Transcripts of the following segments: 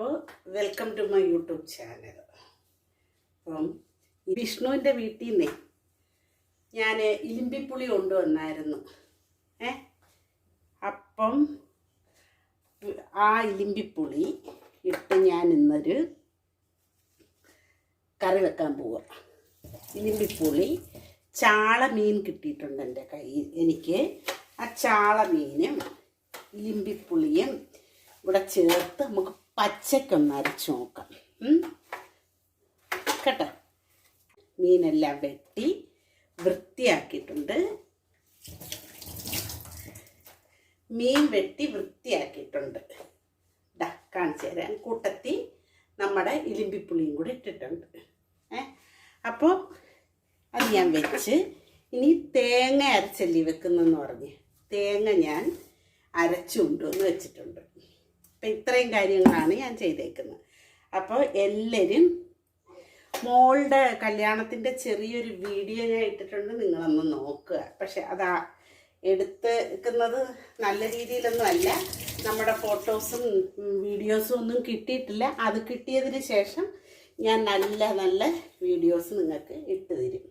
അപ്പോൾ welcome to my YouTube channel അപ്പം വിഷ്ണുവിന്റെ വീട്ടിൽ നിന്നേ ഞാൻ ഇലിമ്പിപ്പുളി കൊണ്ടുവന്നായിരുന്നു. ഏ? അപ്പം ആ ഇലിമ്പിപ്പുളി ഇട്ട് ഞാൻ ഇന്നൊരു കറി വെക്കാൻ പോവുക ഇലിമ്പിപ്പുളി ചാള മീൻ കിട്ടിയിട്ടുണ്ട് എന്റെ കയ്യിൽ. എനിക്ക് ആ ചാള മീനും ഇലിമ്പിപ്പുളിയും ഇവിടെ ചേർത്ത് നമുക്ക് പച്ചക്കൊന്ന് അരച്ച് നോക്കാം? കേട്ടോ? മീനെല്ലാം വെട്ടി വൃത്തിയാക്കിയിട്ടുണ്ട്. മീൻ വെട്ടി വൃത്തിയാക്കിയിട്ടുണ്ട്. ദാ കാണിച്ചു തരാം. കൂട്ടത്തി നമ്മുടെ ഇലിമ്പിപ്പുളിയും കൂടി ഇട്ടിട്ടുണ്ട്. ഏ? അപ്പോൾ അത് ഞാൻ വെച്ച് ഇനി തേങ്ങ അരച്ചല്ലി വെക്കുന്നെന്ന് പറഞ്ഞ്. തേങ്ങ ഞാൻ അരച്ചു എന്ന് വെച്ചിട്ടുണ്ട്. അപ്പം ഇത്രയും കാര്യങ്ങളാണ് ഞാൻ ചെയ്തേക്കുന്നത്. അപ്പോൾ എല്ലാവരും മോളുടെ കല്യാണത്തിന്റെ ചെറിയൊരു വീഡിയോ ഞാൻ ഇട്ടിട്ടുണ്ട് നിങ്ങളൊന്ന് നോക്കുക. പക്ഷെ അതാ എടുത്തേക്കുന്നത് നല്ല രീതിയിലൊന്നും അല്ല. നമ്മുടെ ഫോട്ടോസും വീഡിയോസും ഒന്നും കിട്ടിയിട്ടില്ല. അത് കിട്ടിയതിന് ശേഷം ഞാൻ നല്ല നല്ല വീഡിയോസ് നിങ്ങൾക്ക് ഇട്ട് തരും.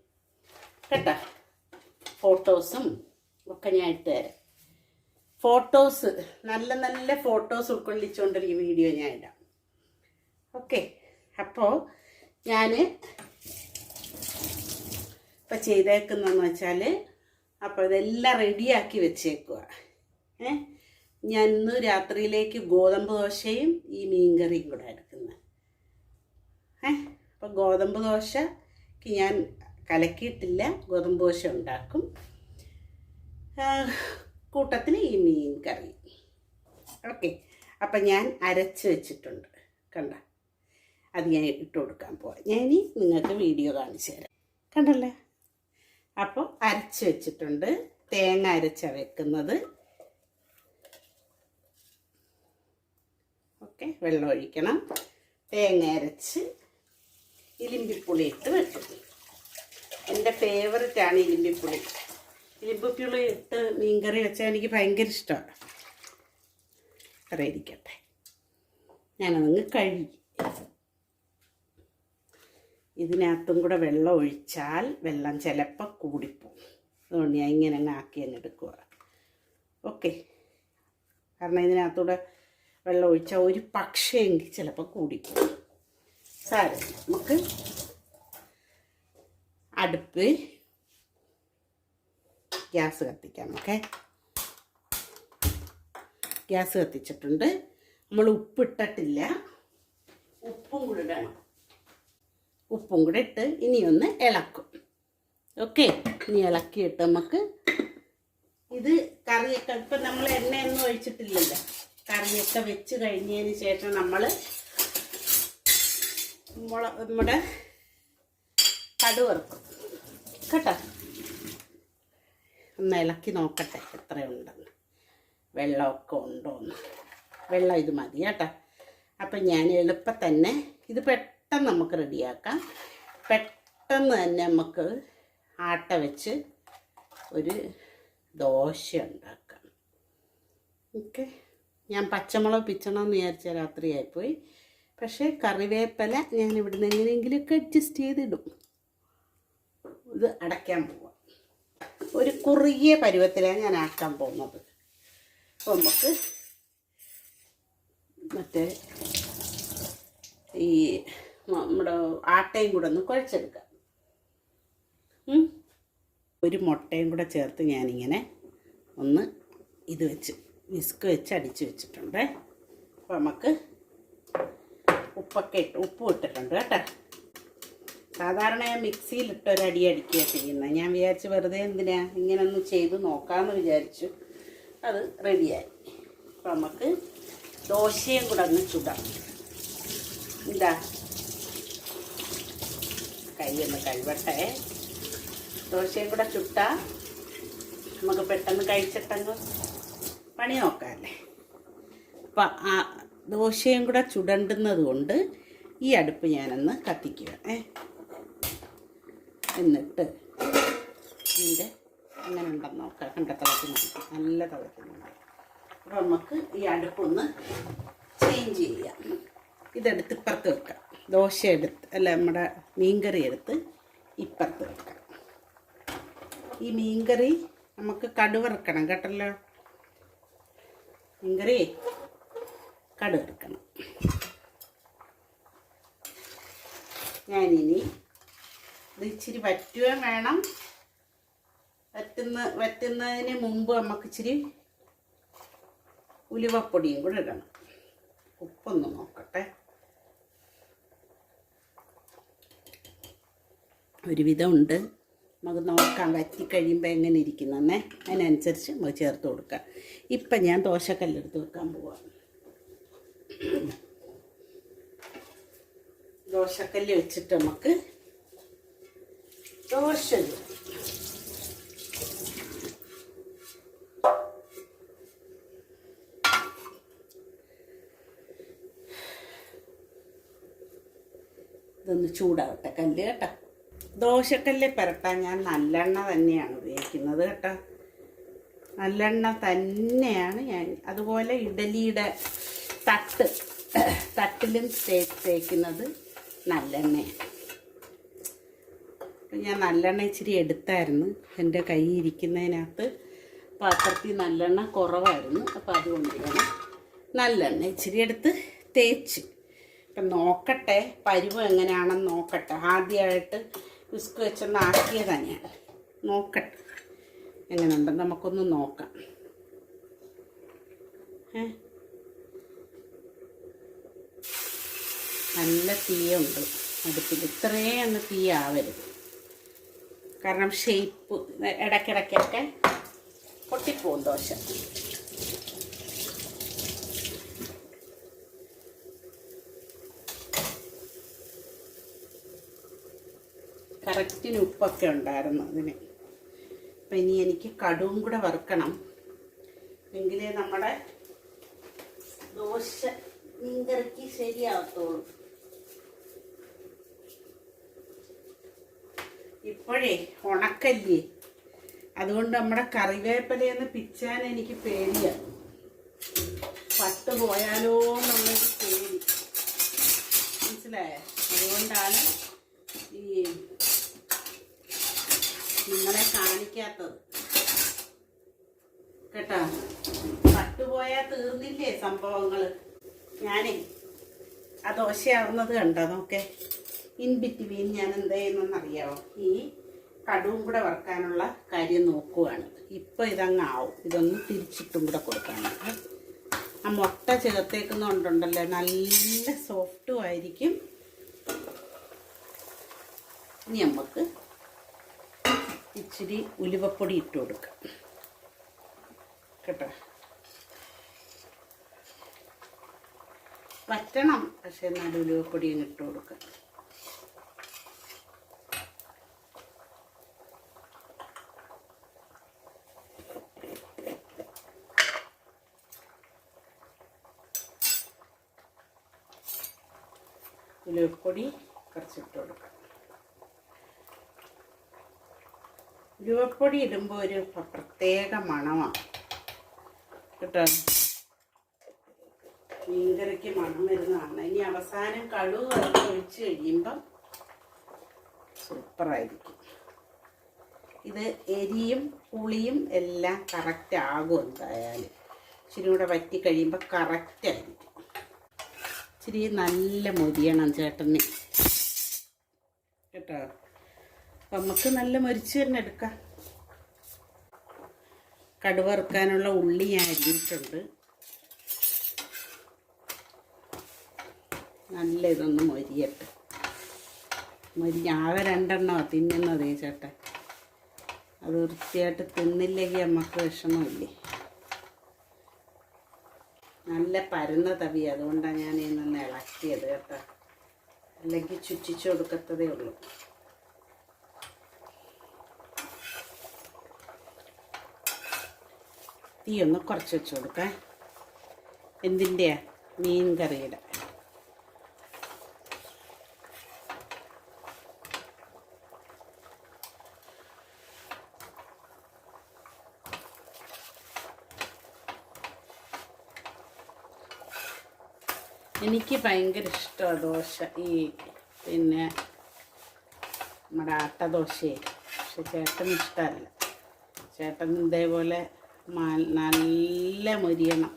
കേട്ടോ? ഫോട്ടോസും ഒക്കെ ഞാൻ ഇട്ട് തരാം. ഫോട്ടോസ് നല്ല നല്ല ഫോട്ടോസ് ഉൾക്കൊള്ളിച്ചുകൊണ്ടൊരു വീഡിയോ ഞാൻ ഇടാം ഓക്കെ അപ്പോൾ ഞാൻ ഇപ്പം ചെയ്തേക്കുന്നതെന്ന് വെച്ചാൽ അപ്പോൾ ഇതെല്ലാം റെഡിയാക്കി വെച്ചേക്കുക ഏ? ഞാൻ ഇന്ന് രാത്രിയിലേക്ക് ഗോതമ്പ് ദോശയും ഈ മീൻകറിയും കൂടെ എടുക്കുന്നത് ഏ? അപ്പോൾ ഗോതമ്പ് ദോശക്ക് ഞാൻ കലക്കിയിട്ടില്ല. ഗോതമ്പ് ദോശ ഉണ്ടാക്കും. കൂട്ടത്തിന് ഈ മീൻ കറി. ഓക്കെ. അപ്പം ഞാൻ അരച്ച് വെച്ചിട്ടുണ്ട്. കണ്ട? അത് ഞാൻ ഇട്ട് കൊടുക്കാൻ പോവാം. ഞാൻ ഇനി നിങ്ങൾക്ക് വീഡിയോ കാണിച്ചു തരാം. കണ്ടല്ലേ? അപ്പോൾ അരച്ച് വെച്ചിട്ടുണ്ട്. തേങ്ങ അരച്ച വെക്കുന്നത്. ഓക്കെ. വെള്ളം ഒഴിക്കണം. തേങ്ങ അരച്ച് ഇലിമ്പിപ്പുളി ഇട്ട് വെക്കും എന്റെ ഫേവററ്റ് ആണ് ഇലിമ്പിപ്പുളി. ഇലിമ്പിപ്പുളി ഇട്ട് മീൻകറി വെച്ചാൽ എനിക്ക് ഭയങ്കര ഇഷ്ടമാണ് അത്ര ഇരിക്കട്ടെ. ഞാനതങ്ങ് കഴുകി. ഇതിനകത്തും കൂടെ വെള്ളം ഒഴിച്ചാൽ വെള്ളം ചിലപ്പോൾ കൂടിപ്പോവും. അതുകൊണ്ട് ഞാൻ ഇങ്ങനെ അങ്ങ് ആക്കി അങ്ങ് എടുക്കുക ഓക്കെ. കാരണം ഇതിനകത്തൂടെ വെള്ളം ഒഴിച്ചാൽ ഒരു പക്ഷേങ്കിൽ ചിലപ്പോൾ കൂടിപ്പോവും. സാരമില്ല. നമുക്ക് അടുപ്പ് ഗ്യാസ് കത്തിക്കാം ഓക്കെ? ഗ്യാസ് കത്തിച്ചിട്ടുണ്ട്. നമ്മൾ ഉപ്പിട്ടിട്ടില്ല. ഉപ്പും കൂടെ ഇടണം. ഉപ്പും കൂടെ ഇട്ട് ഇനിയൊന്ന് ഇളക്കും ഓക്കെ? ഇനി ഇളക്കിയിട്ട് നമുക്ക് ഇത് കറിയൊക്കെ ഇപ്പം നമ്മൾ എണ്ണയൊന്നും ഒഴിച്ചിട്ടില്ലല്ലോ. കറിയൊക്കെ വെച്ച് കഴിഞ്ഞതിന് ശേഷം നമ്മൾ നമ്മുടെ കടുവറക്കും കേട്ടോ? ഒന്ന് ഇളക്കി നോക്കട്ടെ എത്രയുണ്ടെന്ന്. വെള്ളമൊക്കെ ഉണ്ടോന്ന്. വെള്ളം ഇത് മതി കേട്ടോ. അപ്പം ഞാൻ എളുപ്പം തന്നെ ഇത് പെട്ടെന്ന് നമുക്ക് റെഡിയാക്കാം. പെട്ടെന്ന് തന്നെ നമുക്ക് ആട്ട വെച്ച് ഒരു ദോശ ഉണ്ടാക്കാം. ഓക്കെ. ഞാൻ പച്ചമുളക് പിച്ചണമെന്ന് വിചാരിച്ച രാത്രിയായിപ്പോയി. പക്ഷേ കറിവേപ്പില ഞാൻ ഇവിടുന്ന് എങ്ങനെയെങ്കിലുമൊക്കെ അഡ്ജസ്റ്റ് ചെയ്തിടും. ഇത് അടയ്ക്കാൻ പോവാം. ഒരു കുറുകിയ പരുവത്തിലാണ് ഞാൻ ആക്കാൻ പോകുന്നത്. അപ്പോൾ നമുക്ക് മറ്റേ ഈ നമ്മുടെ ആട്ടയും കൂടെ ഒന്ന് കുഴച്ചെടുക്കാം. ഒരു മുട്ടയും കൂടെ ചേർത്ത് ഞാനിങ്ങനെ ഒന്ന് ഇത് വെച്ച് വിസ്ക് വെച്ച് അടിച്ച് വെച്ചിട്ടുണ്ട്. അപ്പോൾ നമുക്ക് ഉപ്പൊക്കെ ഇട്ട് ഉപ്പ് ഇട്ടിട്ടുണ്ട് കേട്ടോ. സാധാരണ ഞാൻ മിക്സിയിലിട്ട് ഒരു അടി അടിക്കുക ചെയ്യുന്നത്. ഞാൻ വിചാരിച്ച് വെറുതെ എന്തിനാ ഇങ്ങനെ ഒന്ന് ചെയ്ത് നോക്കാമെന്ന് വിചാരിച്ചു. അത് റെഡിയായി. അപ്പം നമുക്ക് ദോശയും കൂടെ ഒന്ന് ചുടാം. എന്താ കൈയൊന്ന് കഴുവട്ടെ. ദോശയും കൂടെ ചുട്ടാ നമുക്ക് പെട്ടെന്ന് കഴിച്ചിട്ടങ്ങ് പണി നോക്കാമല്ലേ അപ്പം ആ ദോശയും കൂടെ ചുടണ്ടുന്നത് കൊണ്ട് ഈ അടുപ്പ് ഞാനൊന്ന് കത്തിക്കുക. ഏ? എന്നിട്ട് ഇതിന്റെ അങ്ങനെ ഉണ്ടെന്ന് നോക്കാം. കണ്ട തിളക്കുന്നുണ്ട് നല്ല തിളക്കുന്നുണ്ട് അപ്പോൾ നമുക്ക് ഈ അടുപ്പൊന്ന് ചേഞ്ച് ചെയ്യാം. ഇതെടുത്ത് ഇപ്പുറത്ത് വെക്കാം. ദോശ എടുത്ത് അല്ല നമ്മുടെ മീൻകറി എടുത്ത് ഇപ്പുറത്ത് വെക്കാം. ഈ മീൻകറി നമുക്ക് കടുവറുക്കണം കേട്ടല്ലോ? മീൻകറി കടുവറുക്കണം ഞാനിനി ഇത് ഇച്ചിരി വറ്റുകയും വേണം. വറ്റുന്ന വറ്റുന്നതിന് മുമ്പ് നമുക്ക് ഇച്ചിരി ഉലുവപ്പൊടിയും കൂടെ ഇടണം. ഉപ്പൊന്ന് നോക്കട്ടെ. ഒരുവിധം ഉണ്ട് നമുക്ക് നോക്കാം വറ്റി കഴിയുമ്പോൾ എങ്ങനെ ഇരിക്കുന്നേ അതിനനുസരിച്ച് നമുക്ക് ചേർത്ത് കൊടുക്കാം. ഇപ്പം ഞാൻ ദോശക്കല്ലെടുത്ത് വെക്കാൻ പോവാം. ദോശക്കല്ല് വെച്ചിട്ട് നമുക്ക് ദോശ. ഇതൊന്ന് ചൂടാവട്ടെ കല്ല് കേട്ടോ. ദോശക്കല്ല് പുരട്ടാൻ ഞാൻ നല്ലെണ്ണ തന്നെയാണ് ഉപയോഗിക്കുന്നത് കേട്ടോ. നല്ലെണ്ണ തന്നെയാണ് ഞാൻ അതുപോലെ ഇഡലിയുടെ തട്ട് തട്ടിലും തേക്കുന്നത് നല്ലെണ്ണയാണ്. ഞാൻ നല്ലെണ്ണ ഇച്ചിരി എടുത്തായിരുന്നു. എന്റെ കൈ ഇരിക്കുന്നതിനകത്ത് പാത്രത്തിൽ നല്ലെണ്ണ കുറവായിരുന്നു. അപ്പോൾ അതുകൊണ്ട് ഞാൻ നല്ലെണ്ണ ഇച്ചിരി എടുത്ത് തേച്ച്. ഇപ്പം നോക്കട്ടെ പരുവ് എങ്ങനെയാണെന്ന് നോക്കട്ടെ. ആദ്യമായിട്ട് വിസ്ക് വെച്ചൊന്ന് ആക്കിയതാണ് ഞാൻ. നോക്കട്ടെ എങ്ങനെയുണ്ടെന്ന് നമുക്കൊന്ന് നോക്കാം. നല്ല തീയുണ്ട്. അടുപ്പിൽ ഇത്രയും തീ ആവരുത്. കാരണം ഷേപ്പ് ഇടയ്ക്കിടയ്ക്കൊക്കെ പൊട്ടിപ്പോവും ദോശ. കറക്റ്റിന് ഉപ്പൊക്കെ ഉണ്ടായിരുന്നു അതിന്. അപ്പം ഇനി എനിക്ക് കടുവും കൂടെ വറുക്കണം. എങ്കിലേ നമ്മുടെ ദോശ മീൻകറിക്ക് ശരിയാവത്തുള്ളൂ. ഇപ്പോഴേ ഉണക്കല്ലേ? അതുകൊണ്ട് നമ്മുടെ കറിവേപ്പിലയെന്ന് പിച്ചാൻ എനിക്ക് പേടിയാണ് പട്ട് പോയാലോ എന്നുള്ളൊരു പേടി. മനസ്സിലായേ? അതുകൊണ്ടാണ് ഈ നിങ്ങളെ കാണിക്കാത്തത്. കേട്ടോ? പട്ടുപോയാൽ തീർന്നില്ലേ സംഭവങ്ങൾ ഞാനേ ആ ദോശയാവുന്നത് കണ്ടോ? നോക്കേ. ഇൻ ബിറ്റ്വീൻ ഞാൻ എന്ത് ചെയ്യുന്നറിയാമോ ഈ കടുവും കൂടെ വറക്കാനുള്ള കാര്യം നോക്കുവാണ്. ഇപ്പം ഇതങ്ങ് ആവും ഇതൊന്ന് തിരിച്ചിട്ടും കൂടെ കൊടുക്കാൻ ആ മുട്ട ചേർത്തേക്കുന്നുണ്ടല്ലോ നല്ല സോഫ്റ്റും ആയിരിക്കും. ഇനി നമുക്ക് ഇച്ചിരി ഉലുവപ്പൊടി ഇട്ട് കൊടുക്കാം. കേട്ടോ? വറ്റണം. പക്ഷെ ഉലുവപ്പൊടി അങ്ങ് ഇട്ട് കൊടുക്കാം. ഉലുവപ്പൊടി കുറച്ചിട്ട് കൊടുക്കാം. ഉലുവപ്പൊടി ഇടുമ്പോൾ ഒരു പ്രത്യേക മണമാണ്. കേട്ടോ? മീൻകറിക്ക് മണം വരുന്നതാണ്. ഇനി അവസാനം കടുവ് ഒഴിച്ച് കഴിയുമ്പം സൂപ്പറായിരിക്കും. ഇത് എരിയും പുളിയും എല്ലാം കറക്റ്റ് ആകും എന്തായാലും. ഇച്ചിരി കൂടെ വറ്റി കഴിയുമ്പോൾ കറക്റ്റായിരിക്കും ഇച്ചിരി നല്ല മൊരിയണം ചേട്ടന്. കേട്ടോ? നമുക്ക് നല്ല മൊരിച്ച് തന്നെ എടുക്കാം. കടുവറുക്കാനുള്ള ഉള്ളി ഞാൻ അരിഞ്ഞിട്ടുണ്ട്. നല്ല ഇതൊന്ന് മൊരിയട്ടെ. മൊരി ആകെ രണ്ടെണ്ണമാണ് തിന്നുന്നതേ ചേട്ടൻ അത് വൃത്തിയായിട്ട് തിന്നില്ലെങ്കിൽ നമുക്ക് വിഷമമില്ലേ? നല്ല പരുന്ന തവി അതുകൊണ്ടാണ് ഞാൻ ഇന്ന് ഇളക്കിയത് കേട്ടോ. അല്ലെങ്കിൽ ചുറ്റിച്ചു കൊടുക്കത്തതേ ഉള്ളൂ. തീ ഒന്ന് കുറച്ച് വെച്ച് കൊടുക്കാം. എന്തിന്റെയാ? മീൻ കറിയുടെ. എനിക്ക് ഭയങ്കര ഇഷ്ടമാണ് ദോശ. ഈ പിന്നെ നമ്മുടെ ആട്ടദോശയെ പക്ഷെ ചേട്ടന് ഇഷ്ടമല്ല. ചേട്ടൻ ഇതേപോലെ നല്ല മൊരിയണം.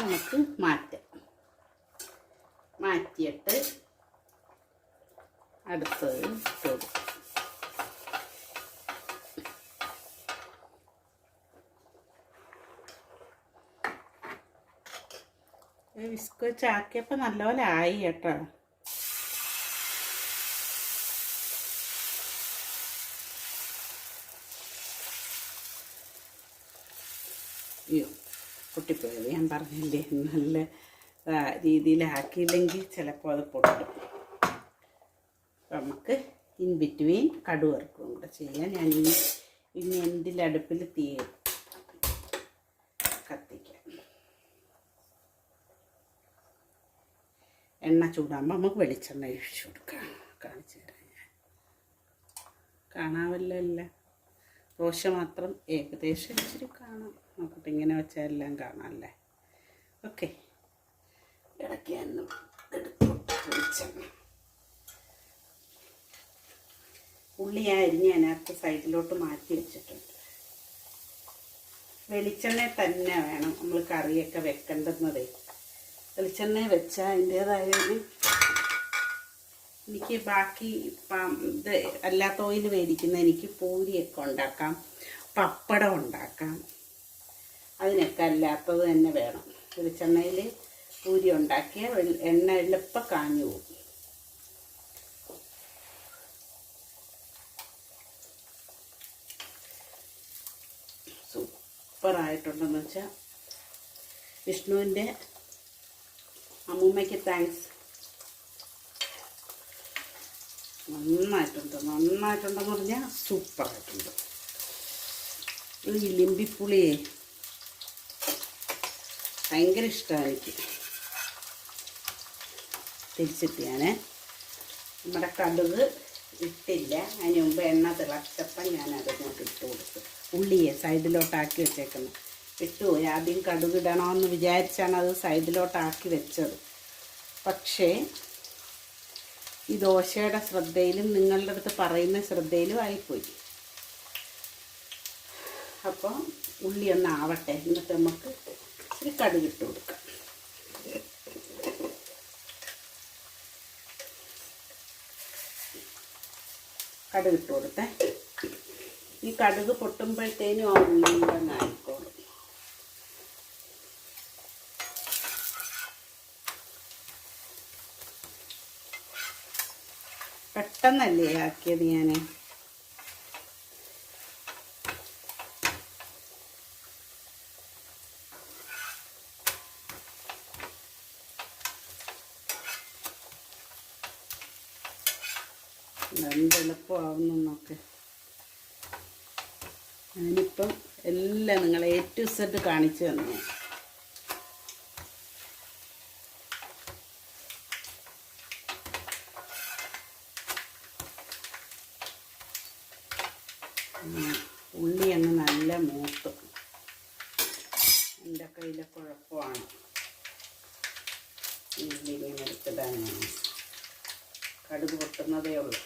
നമുക്ക് മാറ്റാം. മാറ്റിയിട്ട് അടുത്തത് ഇട്ട് കൊടുക്കാം വിസ്ക് വെച്ചാക്കിയപ്പോൾ നല്ലപോലെ ആയി കേട്ടോ. അയ്യോ പൊട്ടിപ്പോയത് ഞാൻ പറഞ്ഞില്ലേ? നല്ല രീതിയിലാക്കിയില്ലെങ്കിൽ ചിലപ്പോൾ അത് പൊട്ടും. നമുക്ക് ഇൻ ബിറ്റ്വീൻ കടുവറക്കും കൂടെ ചെയ്യാൻ ഞാൻ ഇനി ഇനി എന്റെ അടുപ്പിൽ തീ കത്തിക്കാം എണ്ണ ചൂടാകുമ്പോൾ നമുക്ക് വെളിച്ചെണ്ണ ഒഴിച്ചു കൊടുക്കാം. കാണിച്ചു തരാം ഞാൻ. കാണാമല്ലോ എല്ലാം. ദോശ മാത്രം ഏകദേശം ഇച്ചിരി കാണാം. നോക്കട്ടെ ഇങ്ങനെ വെച്ചാൽ എല്ലാം കാണാമല്ലേ ഓക്കെ. ഇടയ്ക്ക് എടുത്തോട്ട് വെളിച്ചെണ്ണ. ഉള്ളി ഞാൻ അരിഞ്ഞ് അതിനകത്ത് സൈഡിലോട്ട് മാറ്റി വെച്ചിട്ടുണ്ട്. വെളിച്ചെണ്ണ തന്നെ വേണം. നമ്മൾ കറിയൊക്കെ വെക്കേണ്ടുന്നതേ വെളിച്ചെണ്ണ വെച്ച അതിന്റേതായ ഒരു എനിക്ക് ബാക്കി ഇത് അല്ലാത്ത ഓയിൽ മേടിക്കുന്ന എനിക്ക് പൂരിയൊക്കെ ഉണ്ടാക്കാം പപ്പടം ഉണ്ടാക്കാം. അതിനൊക്കെ അല്ലാത്തത് തന്നെ വേണം. വെളിച്ചെണ്ണയിൽ പൂരി ഉണ്ടാക്കിയ എണ്ണ എളുപ്പം കാഞ്ഞു പോകും. സൂപ്പറായിട്ടുണ്ടെന്ന് വെച്ചാൽ വിഷ്ണുവിന്റെ അമ്മൂമ്മയ്ക്ക് താങ്ക്സ് നന്നായിട്ടുണ്ട് നന്നായിട്ടുണ്ടെന്ന് പറഞ്ഞാൽ സൂപ്പറായിട്ടുണ്ട് ഈ ലിമ്പിപ്പുളിയെ ഭയങ്കര ഇഷ്ടമാണ് എനിക്ക് തിരിച്ചിട്ട് ഞാൻ നമ്മുടെ കടുക് ഇട്ടില്ല. അതിന് മുമ്പ് എണ്ണ തിളച്ചപ്പം ഞാനത് അതിനോട്ട് ഇട്ട് കൊടുത്തു. ഉള്ളിയെ സൈഡിലോട്ടാക്കി വെച്ചേക്കുന്നു. ഇട്ടുപോയി ആദ്യം കടുകിടണമെന്ന് വിചാരിച്ചാണ് അത് സൈഡിലോട്ടാക്കി വെച്ചത്. പക്ഷേ ഈ ദോശയുടെ ശ്രദ്ധയിലും നിങ്ങളുടെ അടുത്ത് പറയുന്ന ശ്രദ്ധയിലും ആയിപ്പോയി. അപ്പോൾ ഉള്ളി ഒന്ന് ആവട്ടെ എന്നിട്ട് നമുക്ക് ഒരു കടുക് ഇട്ട് കൊടുക്കാം. കടുക് ഇട്ട് കൊടുത്തേ. ഈ കടുക് പൊട്ടുമ്പോഴത്തേനും ആ ഉള്ളി അങ്ങ് ആയിക്കോളും പെട്ടെന്നല്ലേ ആക്കിയത് ഞാൻ എന്തെളുപ്പമാവുന്നു എളുപ്പമാവുന്നൊക്കെ ഞാനിപ്പം എല്ലാം നിങ്ങളെ ടു സെറ്റ് കാണിച്ചു തന്നു. ഉള്ളി എന്ന് നല്ല മൂത്ത്. എന്റെ കയ്യിലെ കുഴപ്പമാണ്. ഉള്ളി ഇങ്ങനെ എടുത്തിടാൻ ഞാൻ കടുക് പൊട്ടുന്നതേ ഉള്ളൂ.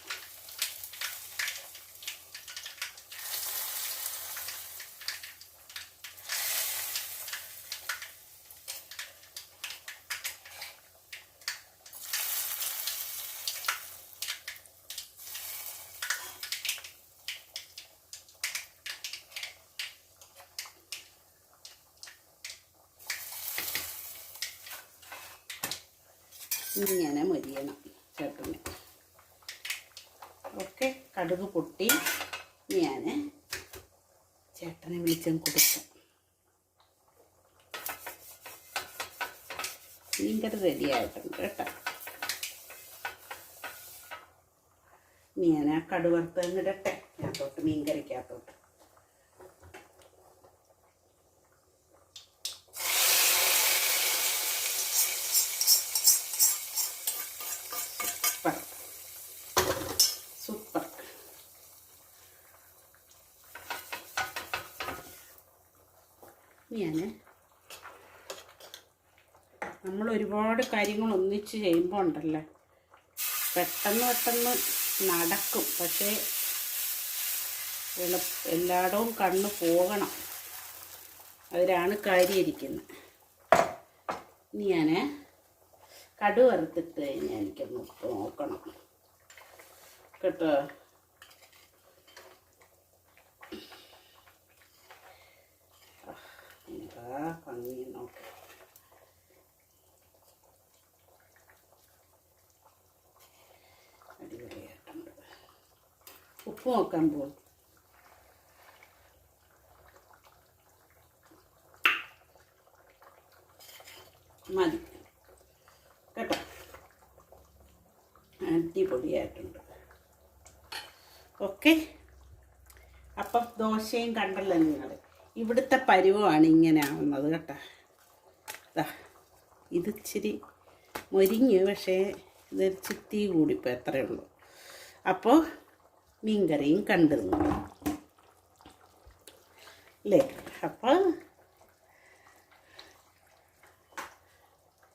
ഇങ്ങനെ മൊരിയണം ചേട്ടന്. ഓക്കെ കടുക് പൊട്ടി. ഞാൻ ചേട്ടനെ വിളിച്ചും കൊടുക്കാം. മീൻകറി റെഡി ആയിട്ടുണ്ട് കേട്ടോ. ഞാൻ ആ കടുവറുത്ത് ഇടട്ടെ. തൊട്ട് മീൻകറിക്കകത്തോട്ട്. ഞാൻ നമ്മൾ ഒരുപാട് കാര്യങ്ങൾ ഒന്നിച്ച് ചെയ്യുമ്പോൾ ഉണ്ടല്ലേ. പെട്ടെന്ന് പെട്ടെന്ന് നടക്കും. പക്ഷേ എല്ലായിടവും കണ്ണ് പോകണം. അതിലാണ് കാര്യം ഇരിക്കുന്നത് ഇനി ഞാൻ കടുവറുത്തിട്ട് കഴിഞ്ഞാൽ എനിക്കൊന്ന് നോക്കണം. കേട്ടോ എന്താ ഭംഗി നോക്കാം അടിപൊളിയായിട്ടുണ്ട് ഉപ്പ് നോക്കാൻ പോകും മതി കേട്ടോ അടിപൊളിയായിട്ടുണ്ട് ഓക്കെ അപ്പം ദോശയും കണ്ടല്ലോ നിങ്ങൾ ഇവിടുത്തെ പരുവമാണ് ഇങ്ങനെ ആവുന്നത് കേട്ടോ. ദാ ഇത് ഇച്ചിരി മൊരിഞ്ഞ് പക്ഷേ ഇതൊരു ചിത്തി കൂടിപ്പോൾ എത്രയേ ഉള്ളൂ. അപ്പോൾ മീൻകറിയും കണ്ടു നിങ്ങൾ അല്ലേ അപ്പോൾ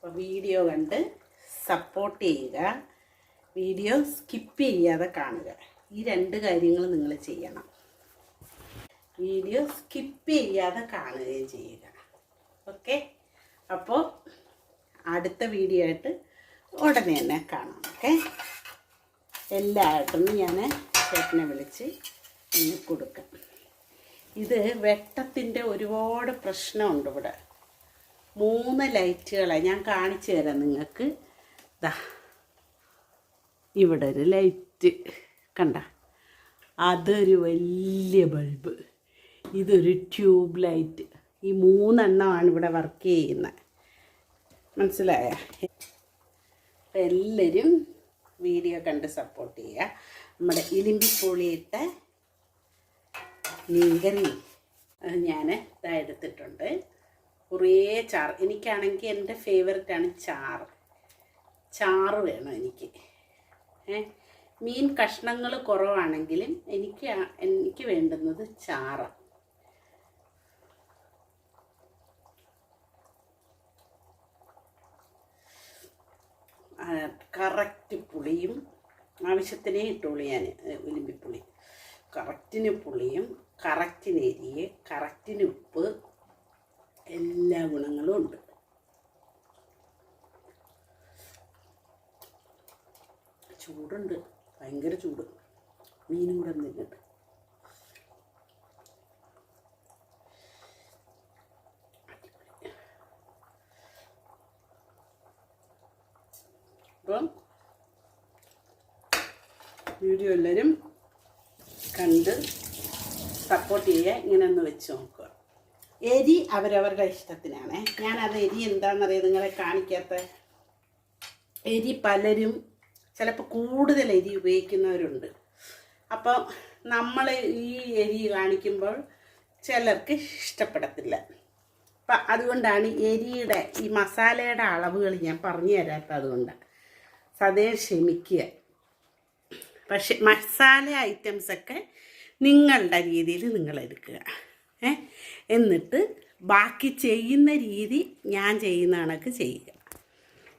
വീഡിയോ കണ്ട് സപ്പോർട്ട് ചെയ്യുക. വീഡിയോ സ്കിപ്പ് ചെയ്യാതെ കാണുക. ഈ രണ്ട് കാര്യങ്ങൾ നിങ്ങൾ ചെയ്യണം. വീഡിയോ സ്കിപ്പ് ചെയ്യാതെ കാണുകയും ചെയ്യുക. ഓക്കെ അപ്പോൾ അടുത്ത വീഡിയോ ആയിട്ട് ഉടനെ തന്നെ കാണാം. ഓക്കെ എല്ലായിട്ടും ഞാൻ ചേട്ടനെ വിളിച്ച് കൊടുക്കാം. ഇത് വെട്ടത്തിന്റെ ഒരുപാട് പ്രശ്നമുണ്ട് ഇവിടെ. മൂന്ന് ലൈറ്റുകളാണ് ഞാൻ കാണിച്ചു തരാം നിങ്ങൾക്ക്. ദാ ഇവിടെ ഒരു ലൈറ്റ്. കണ്ട? അതൊരു വലിയ ബൾബ്. ഇതൊരു ട്യൂബ് ലൈറ്റ്. ഈ മൂന്നെണ്ണമാണ് ഇവിടെ വർക്ക് ചെയ്യുന്നത്. മനസ്സിലായ? അപ്പം എല്ലാവരും വീഡിയോ കണ്ട് സപ്പോർട്ട് ചെയ്യുക. നമ്മുടെ ഇലിമ്പിപ്പുളിയിട്ട മീൻകറി അത് ഞാൻ ഇതായെടുത്തിട്ടുണ്ട് കുറേ ചാർ എനിക്കാണെങ്കിൽ എന്റെ ഫേവററ്റാണ് ചാറ്. ചാറ് വേണം എനിക്ക്. ഏ? മീൻ കഷ്ണങ്ങൾ കുറവാണെങ്കിലും എനിക്ക് എനിക്ക് വേണ്ടുന്നത് ചാറ്. കറക്റ്റ് പുളിയും ആവശ്യത്തിനേ ഇട്ടുള്ളൂ ഞാൻ ഉലിമ്പിപ്പുളി. കറക്റ്റിന് പുളിയും കറക്റ്റിന് എരിയെ കറക്റ്റിന് ഉപ്പ് എല്ലാ ഗുണങ്ങളും ഉണ്ട്. ചൂടുണ്ട് ഭയങ്കര ചൂട്. മീനും കൂടെ നിന്നിട്ട് അപ്പം വീഡിയോ എല്ലാവരും കണ്ട് സപ്പോർട്ട് ചെയ്യുക ഇങ്ങനെ ഒന്ന് വെച്ച് നോക്കുക. എരി അവരവരുടെ ഇഷ്ടത്തിനാണ്. ഞാനത് എരി എന്താണെന്നറിയാം നിങ്ങളെ കാണിക്കാത്ത? എരി പലരും ചിലപ്പോൾ കൂടുതൽ എരി ഉപയോഗിക്കുന്നവരുണ്ട്. അപ്പം നമ്മൾ ഈ എരി കാണിക്കുമ്പോൾ ചിലർക്ക് ഇഷ്ടപ്പെടത്തില്ല. അപ്പം അതുകൊണ്ടാണ് എരിയുടെ ഈ മസാലയുടെ അളവുകൾ ഞാൻ പറഞ്ഞു തരാത്തത് അതുകൊണ്ടാണ്. സതേ ക്ഷമിക്കുക. പക്ഷെ മസാല ഐറ്റംസൊക്കെ നിങ്ങളുടെ രീതിയിൽ നിങ്ങൾ എടുക്കുക. ഏ? എന്നിട്ട് ബാക്കി ചെയ്യുന്ന രീതി ഞാൻ ചെയ്യുന്ന കണക്ക് ചെയ്യുക.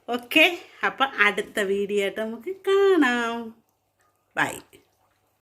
ഓക്കെ? അപ്പം അടുത്ത വീഡിയോ ആയിട്ട് നമുക്ക് കാണാം. ബൈ.